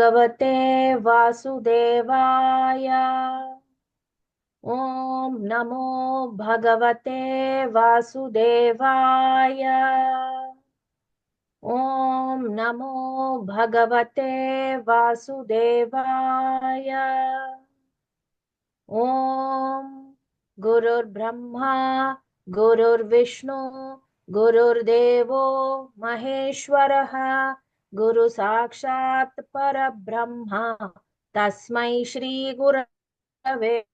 भगवते वासुदेवाय। ॐ नमो भगवते वासुदेवाय। ॐ नमो भगवते वासुदेवाय। ॐ गुरुर्ब्रह्मा, गुरुर्विष्णु, गुरुर्देवो महेश्वरः गुरु साक्षात् परब्रह्मा। तस्मै श्रीगुरवे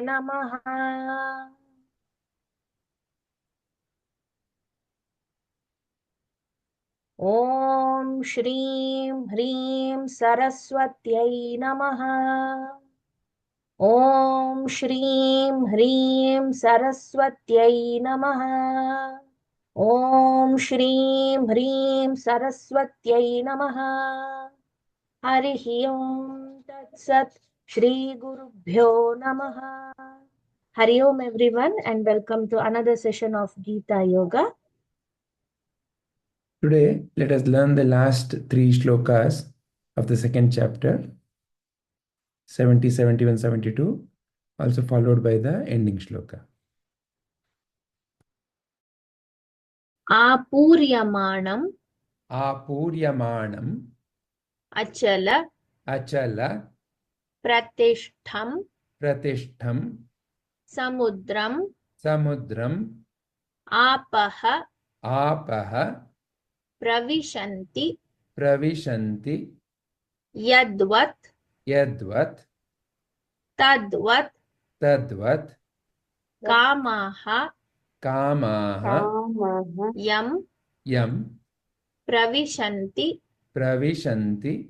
नमः। ॐ श्रीं ह्रीं सरस्वत्यै नमः। ॐ श्रीं ह्रीं सरस्वत्यै नमः ॐ श्रीं ह्रीं सरस्वत्यै नमः हरिः ॐ तत्सत् श्रीगुरुभ्यो नमः हरि ओम everyone and welcome to another session of Gita Yoga. Today, let us learn the last three shlokas of the second chapter 70, 71, 72, also followed by the ending shloka. आपूर्यमाणम् आपूर्यमाणम् अचल अचल प्रतिष्ठं प्रतिष्ठं समुद्रं समुद्रम् आपः आपः प्रविशन्ति प्रविशन्ति यद्वत् यद्वत् तद्वत् तद्वत् कामाः kamaha यं yam प्रविशन्ति। pravishanti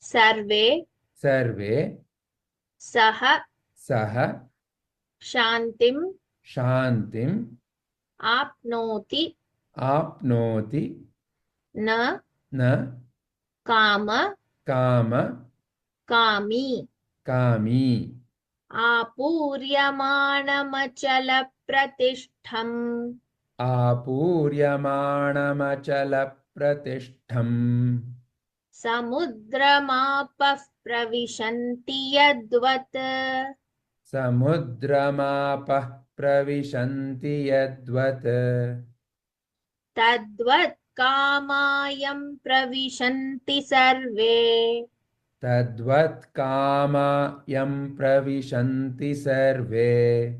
सर्वे। सर्वे। सः सह। शान्तिं। शान्तिम् आप्नोति। आप्नोति। न। न। काम। काम। कामी। कामी। आपूर्यमाणमचलप्रतिष्ठम्। आपूर्यमाणमचलप्रतिष्ठम्। समुद्रमापः प्रविशन्ति यद्वत्। समुद्रमापः प्रविशन्ति यद्वत्। तद्वत् कामायं प्रविशन्ति सर्वे तद्वत् कामायं प्रविशन्ति सर्वे।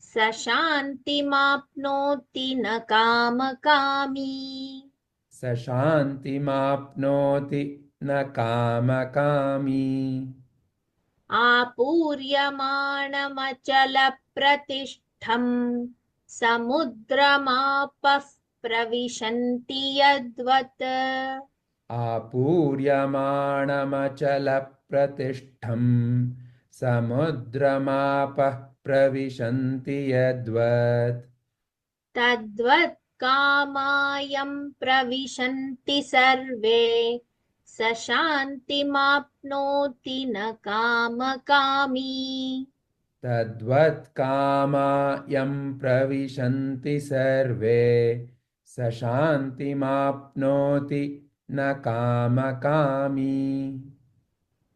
स शान्तिमाप्नोति न कामकामी। स शान्तिमाप्नोति न कामकामी। आपूर्यमाणमचलप्रतिष्ठम् समुद्रमापः प्रविशन्ति यद्वत् आपूर्यमाणमचलप्रतिष्ठम् समुद्रमापः प्रविशन्ति यद्वत्। तद्वत् कामायं प्रविशन्ति सर्वे। स शान्तिमाप्नोति न कामकामी। तद्वत् कामायं प्रविशन्ति सर्वे। स शान्तिमाप्नोति न कामकामी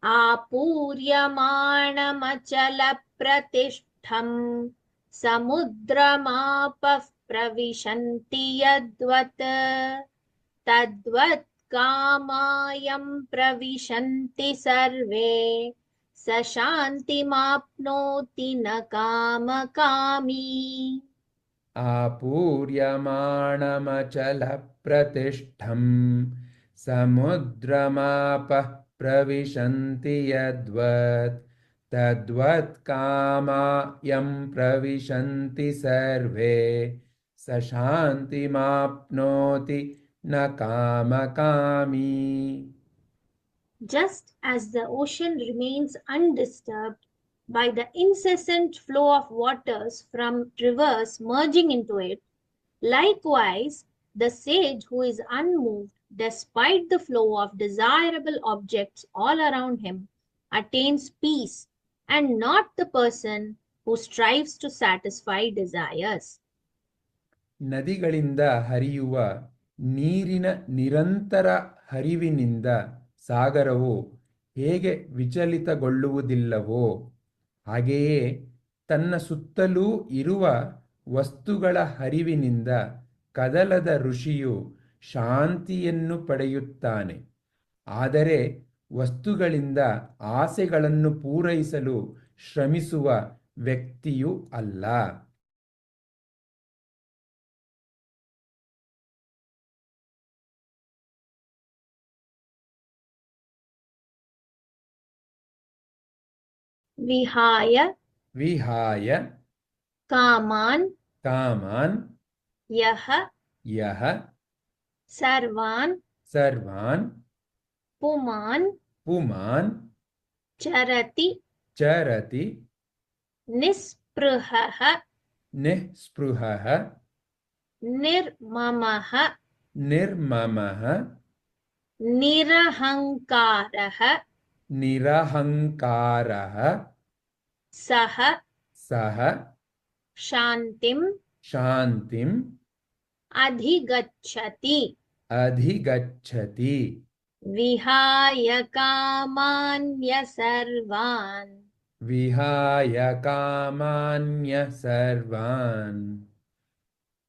आपूर्यमाणमचलप्रतिष्ठम् समुद्रमापः प्रविशन्ति यद्वत्। तद्वत् कामायं प्रविशन्ति सर्वे। स शान्तिमाप्नोति न कामकामी आपूर्यमाणमचलप्रतिष्ठम् समुद्रमापः प्रविशन्ति यद्वत् तद्वत् कामायं प्रविशन्ति सर्वे स शान्तिमाप्नोति न कामकामी Just as the ocean remains undisturbed by the incessant flow of waters from rivers merging into it, likewise, the sage who is unmoved despite the flow of desirable objects all around him attains peace and not the person who strives to satisfy desires. ನದಿಗಳಿಂದ ಹರಿಯುವ ನೀರಿನ ನಿರಂತರ ಹರಿವಿನಿಂದ ಸಾಗರವು ಹೇಗೆ ವಿಚಲಿತಗೊಳ್ಳುವುದಿಲ್ಲವೋ ಹಾಗೆಯೇ ತನ್ನ ಸುತ್ತಲೂ ಇರುವ ವಸ್ತುಗಳ ಹರಿವಿನಿಂದ ಕದಲದ ಋಷಿಯು ಶಾಂತಿಯನ್ನು ಪಡೆಯುತ್ತಾನೆ. ಆದರೆ ವಸ್ತುಗಳಿಂದ ಆಸೆಗಳನ್ನು ಪೂರೈಸಲು ಶ್ರಮಿಸುವ ವ್ಯಕ್ತಿಯು ಅಲ್ಲ. ವಿಹಾಯ ವಿಹಾಯ ಕಾಮಾನ್ ಕಾಮಾನ್ ಯಹ ಯಹ सर्वान सर्वान पुमान पुमान चरति चरति निःस्पृहः निःस्पृहः निर्ममः निर्ममः निरहङ्कारः निरहङ्कारः सः सः शान्तिं शान्तिम् अधिगच्छति अधिगच्छति। विहाय कामान्य सर्वान् विहाय कामान्य सर्वान्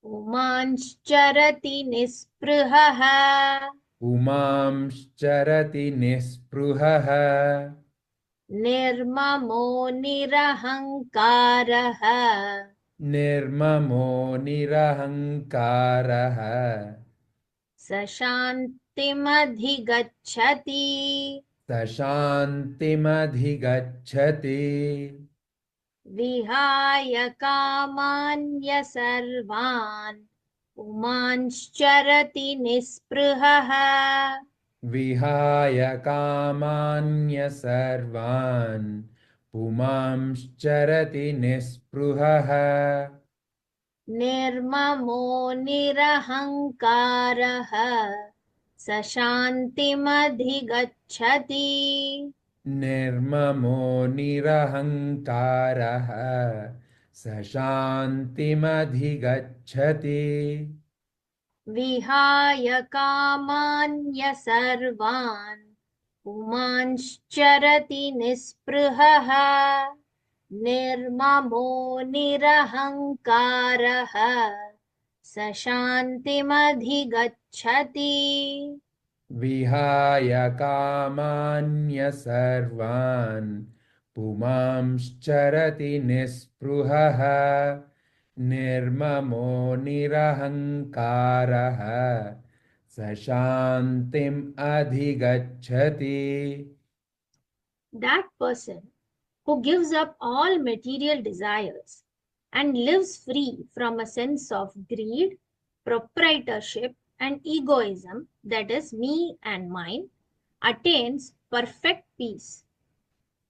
उमांश्चरति निःस्पृहः। उमांश्चरति निःस्पृहः। निर्ममो निरहङ्कारः। निर्ममो निरहङ्कारः। स शान्तिमधिगच्छति स शान्तिमधिगच्छति विहाय कामान्य सर्वान् पुमांश्चरति निःस्पृहः। विहाय कामान्य सर्वान् पुमांश्चरति निःस्पृहः। निर्ममो निरहङ्कारः स शान्तिमधिगच्छति निर्ममो निरहङ्कारः स शान्तिमधिगच्छति विहाय कामान्य सर्वान् पुमांश्चरति निःस्पृहः। निर्ममो निरहङ्कारः स शान्तिमधिगच्छति विहाय कामान्य सर्वान् पुमांश्चरति निःस्पृहः। निर्ममो निरहङ्कारः स शान्तिम् अधिगच्छति That person who gives up all material desires and lives free from a sense of greed, proprietorship, and egoism, that is, me and mine, attains perfect peace.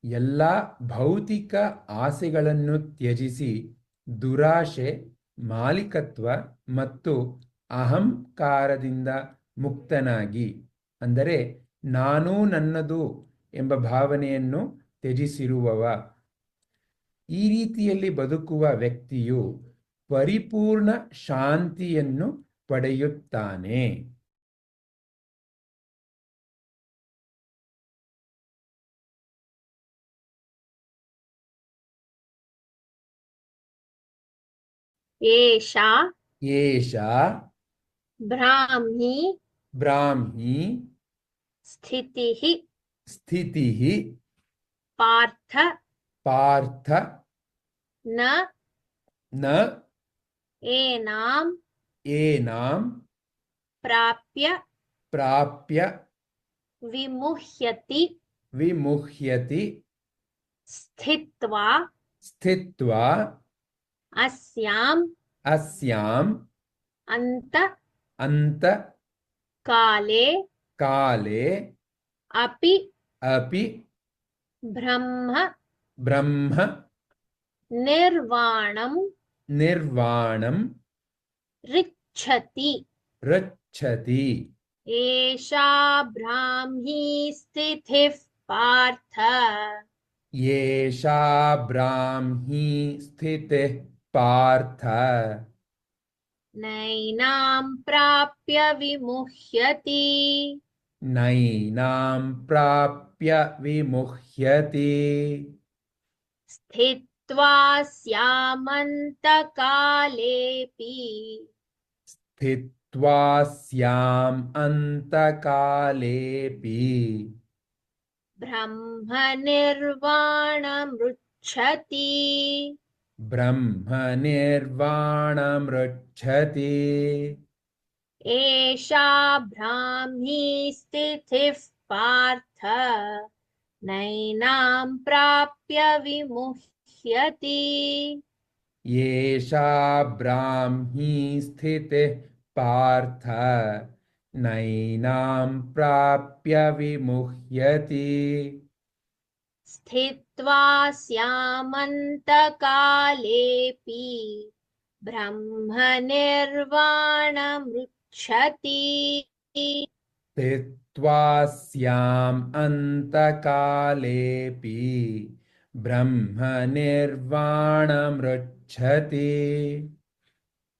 ಎಲ್ಲ ಭೌತಿಕ ಆಸೆಗಳನ್ನು ತ್ಯಜಿಸಿ ದುರಾಶೆ ಮಾಲೀಕತ್ವ ಮತ್ತು ಅಹಂಕಾರದಿಂದ ಮುಕ್ತನಾಗಿ ಅಂದರೆ ನಾನೂ ನನ್ನದು ಎಂಬ ಭಾವನೆಯನ್ನು ತ್ಯಜಿಸಿರುವವ. ಈ ರೀತಿಯಲ್ಲಿ ಬದುಕುವ ವ್ಯಕ್ತಿಯು ಪರಿಪೂರ್ಣ ಶಾಂತಿಯನ್ನು ಪಡೆಯುತ್ತಾನೆ. ಏಷಾ ಏಷಾ ಬ್ರಾಹ್ಮಿ ಬ್ರಾಹ್ಮಿ ಸ್ಥಿತಿ ಸ್ಥಿತಿ पार्थ पार्थ न न एनाम एनाम प्राप्य प्राप्य विमुह्यति विमुह्यति स्थित्वा स्थित्वा अस्याम अस्याम अंत अंत काले काले अपि अपि ब्रह्म ब्रह्म निर्वाणं निर्वाणं ऋच्छति एषा ब्राह्मी स्थितिः पार्थ। येषा ब्राह्मी पार्थ। प्राप्य विमुह्यति। नैनां प्राप्य विमुह्यति। स्थित्वा स्यामन्तकालेऽपि। स्थित्वा स्याम् अन्तकालेऽपि। ब्रह्मनिर्वाणमृच्छति। ब्रह्मनिर्वाणमृच्छति एषा ब्राह्मी स्थितिः पार्थ नैनां प्राप्य विमुह्यति। येषा ब्राह्मी स्थितिः पार्थ नैनां प्राप्य विमुह्यति। स्थित्वा स्यामन्तकालेऽपि ब्रह्मनिर्वाणमृच्छति स्थित्वा स्याम् अन्तकालेऽपि ब्रह्मनिर्वाणमृच्छति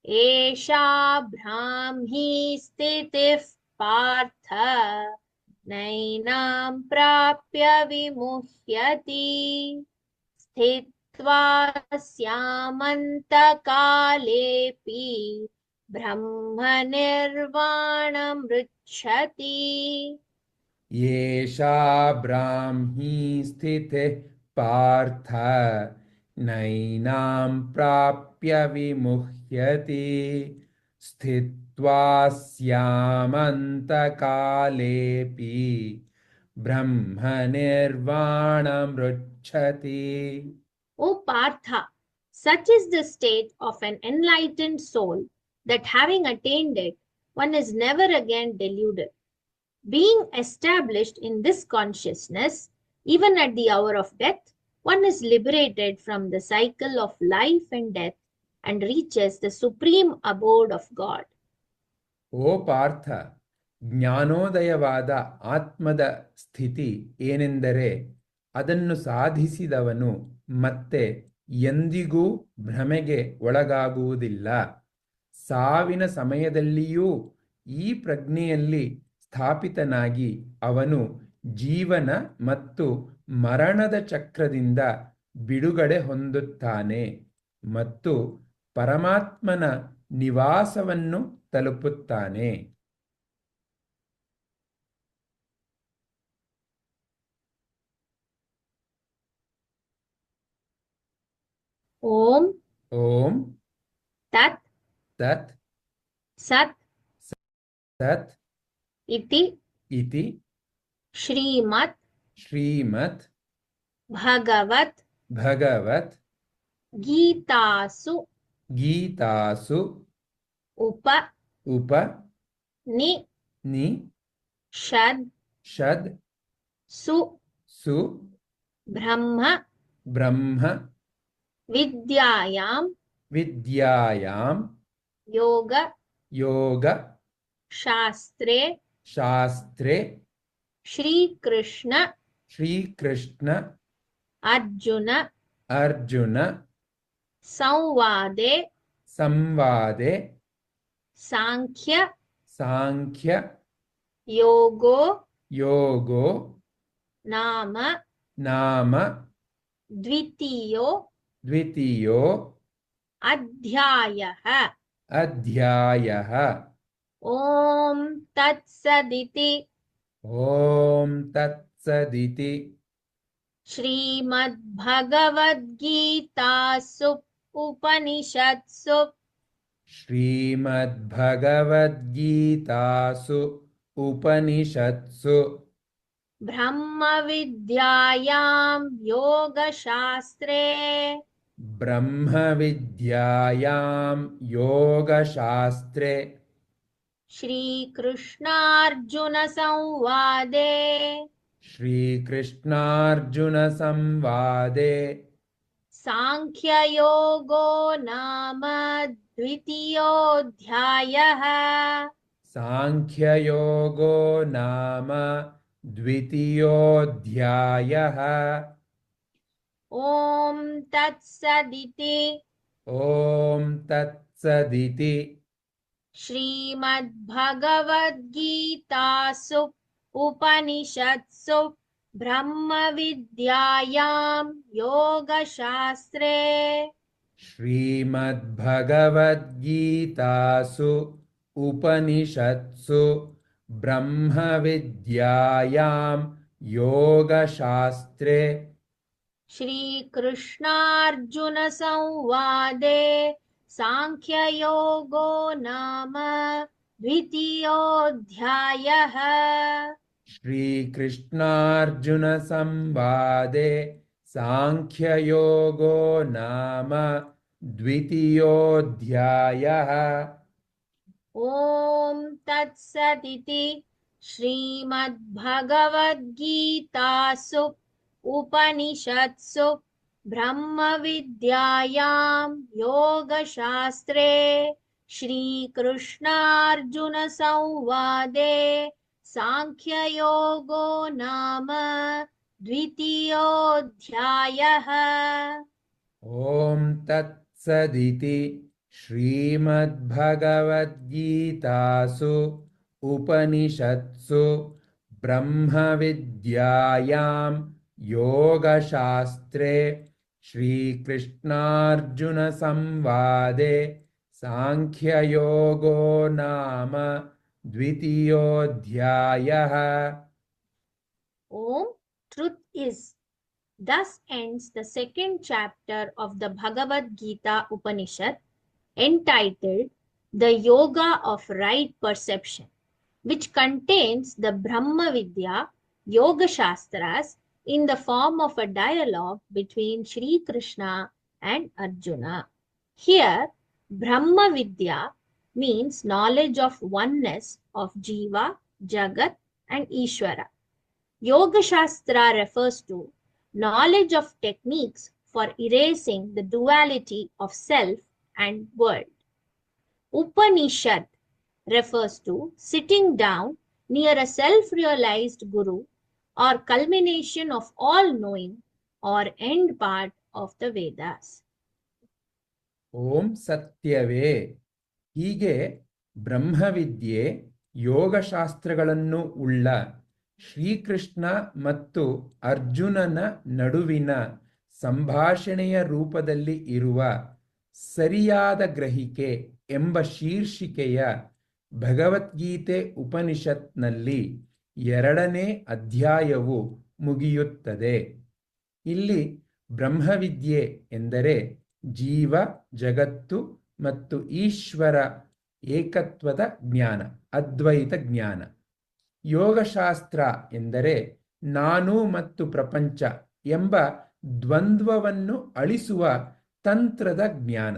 एषा ब्राह्मी स्थितिः पार्थ नैनां प्राप्य विमुह्यति। स्थित्वा स्यामन्तकालेऽपि ब्रह्मनिर्वाणमृच्छति। येषा ब्राह्मी स्थितिः पार्थ नैनां प्राप्य विमुह्यति। स्थित्वा स्यामन्तकालेऽपि ब्रह्मनिर्वाणमृच्छति। O Partha, such is the state of an enlightened soul. That having attained it, one is never again deluded. Being established in this consciousness, even at the hour of death, one is liberated from the cycle of life and death and reaches the supreme abode of God. ಓ ಪಾರ್ಥ ಜ್ಞಾನೋದಯವಾದ ಆತ್ಮದ ಸ್ಥಿತಿ ಏನೆಂದರೆ ಅದನ್ನು ಸಾಧಿಸಿದವನು ಮತ್ತೆ ಎಂದಿಗೂ ಭ್ರಮೆಗೆ ಒಳಗಾಗುವುದಿಲ್ಲ ಸಾವಿನ ಸಮಯದಲ್ಲಿಯೂ ಈ ಪ್ರಜ್ಞೆಯಲ್ಲಿ ಸ್ಥಾಪಿತನಾಗಿ ಅವನು ಜೀವನ ಮತ್ತು ಮರಣದ ಚಕ್ರದಿಂದ ಬಿಡುಗಡೆ ಹೊಂದುತ್ತಾನೆ ಮತ್ತು ಪರಮಾತ್ಮನ ನಿವಾಸವನ್ನು ತಲುಪುತ್ತಾನೆ. ಓಂ ಓಂ ತತ್ तत् सत् तत् इति इति श्रीमत् श्रीमत् भगवत् भगवत् गीतासु गीतासु उप उप नि नि षद् षद् सु सु ब्रह्म ब्रह्म विद्यायां विद्यायां योग योग शास्त्रे शास्त्रे श्रीकृष्ण श्रीकृष्ण अर्जुन अर्जुन संवादे संवादे सांख्य सांख्य योगो योगो नाम नाम द्वितीयो द्वितीयो अध्यायः अध्यायः। ॐ तत्सदिति। ॐ तत्सदिति। श्रीमद्भगवद्गीतासु उपनिषत्सु। श्रीमद्भगवद्गीतासु उपनिषत्सु। ब्रह्मविद्यायां योगशास्त्रे। ब्रह्मविद्यायां योगशास्त्रे। श्रीकृष्णार्जुनसंवादे। श्रीकृष्णार्जुनसंवादे। साङ्ख्ययोगो नाम द्वितीयोऽध्यायः। साङ्ख्ययोगो नाम द्वितीयोऽध्यायः। ॐ तत्सदिति ॐ तत्सदिति श्रीमद्भगवद्गीतासु उपनिषत्सु ब्रह्मविद्यायां योगशास्त्रे श्रीमद्भगवद्गीतासु उपनिषत्सु ब्रह्मविद्यायां योगशास्त्रे श्रीकृष्णार्जुनसंवादे साङ्ख्ययोगो नाम द्वितीयोऽध्यायः। श्रीकृष्णार्जुनसंवादे साङ्ख्ययोगो नाम द्वितीयोऽध्यायः। ॐ तत्सदिति श्रीमद्भगवद्गीतासु उपनिषत्सु ब्रह्मविद्यायां योगशास्त्रे श्रीकृष्णार्जुनसंवादे साङ्ख्ययोगो नाम द्वितीयोऽध्यायः। ॐ तत्सदिति श्रीमद्भगवद्गीतासु उपनिषत्सु ब्रह्मविद्यायां योगशास्त्रे श्रीकृष्णार्जुनसंवादे साङ्ख्ययोगो नाम द्वितीयोऽध्यायः Om, truth is. Thus ends the second chapter of the Bhagavad Gita Upanishad entitled The Yoga of Right Perception, which contains the Brahma Vidya Yoga Shastras in the form of a dialogue between Sri Krishna and Arjuna. Here, Brahma Vidya means knowledge of oneness of Jiva, Jagat, and Ishvara. Yoga Shastra refers to knowledge of techniques for erasing the duality of self and world. Upanishad refers to sitting down near a self realized guru or culmination of all knowing or end part of the Vedas. ಓಂ ಸತ್ಯವೇ ಹೀಗೆ ಬ್ರಹ್ಮವಿದ್ಯೆ ಯೋಗಶಾಸ್ತ್ರಗಳನ್ನು ಉಳ್ಳ ಶ್ರೀಕೃಷ್ಣ ಮತ್ತು ಅರ್ಜುನನ ನಡುವಿನ ಸಂಭಾಷಣೆಯ ರೂಪದಲ್ಲಿ ಇರುವ ಸರಿಯಾದ ಗ್ರಹಿಕೆ ಎಂಬ ಶೀರ್ಷಿಕೆಯ ಭಗವದ್ಗೀತೆ ಉಪನಿಷತ್ನಲ್ಲಿ ಎರಡನೇ ಅಧ್ಯಾಯವು ಮುಗಿಯುತ್ತದೆ. ಇಲ್ಲಿ ಬ್ರಹ್ಮವಿದ್ಯೆ ಎಂದರೆ ಜೀವ, ಜಗತ್ತು ಮತ್ತು ಈಶ್ವರ ಏಕತ್ವದ ಜ್ಞಾನ, ಅದ್ವೈತ ಜ್ಞಾನ. ಯೋಗಶಾಸ್ತ್ರ ಎಂದರೆ ನಾನು ಮತ್ತು ಪ್ರಪಂಚ ಎಂಬ ದ್ವಂದ್ವವನ್ನು ಅಳಿಸುವ ತಂತ್ರದ ಜ್ಞಾನ.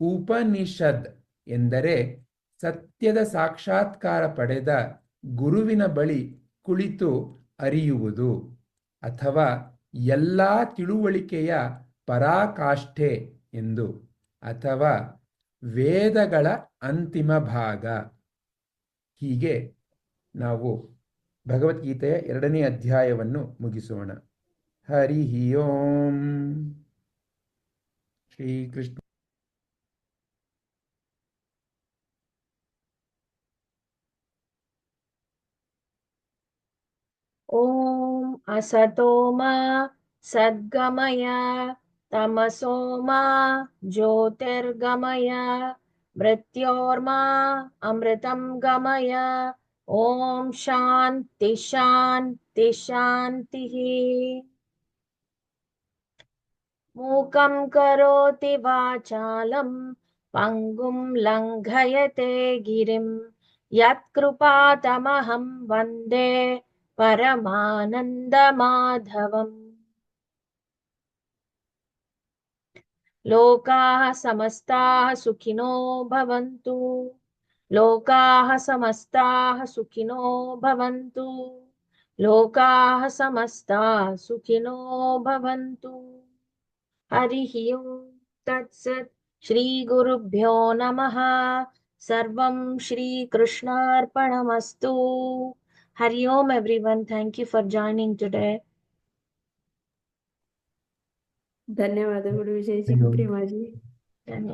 ಉಪನಿಷದ್ ಎಂದರೆ ಸತ್ಯದ ಸಾಕ್ಷಾತ್ಕಾರ ಪಡೆದ ಗುರುವಿನ ಬಳಿ ಕುಳಿತು ಅರಿಯುವುದು ಅಥವಾ ಎಲ್ಲ ತಿಳುವಳಿಕೆಯ ಪರಾಕಾಷ್ಠೆ ಎಂದು ಅಥವಾ ವೇದಗಳ ಅಂತಿಮ ಭಾಗ. ಹೀಗೆ ನಾವು ಭಗವದ್ಗೀತೆಯ ಎರಡನೇ ಅಧ್ಯಾಯವನ್ನು ಮುಗಿಸೋಣ. ಹರಿ ಓಂ. ಶ್ರೀಕೃಷ್ಣ असतो मा सद्गमय तमसो ज्योतिर्गमय, मृत्योर्मा अमृतं गमय। ॐ शान्ति शान्ति, शान्तिः। मूकं करोति वाचालं, पङ्गुं लङ्घयते गिरिं। यत्कृपातमहं वंदे परमानन्दमाधवम् लोकाः समस्ताः सुखिनो भवन्तु लोकाः समस्ताः सुखिनो भवन्तु लोकाः समस्ताः सुखिनो भवन्तु हरिः ओं तत्सत् श्रीगुरुभ्यो नमः सर्वं श्रीकृष्णार्पणमस्तु Hari Om everyone. Thank you for joining today. धन्यवाद गुरु विजय जी प्रेमा जी धन्यवाद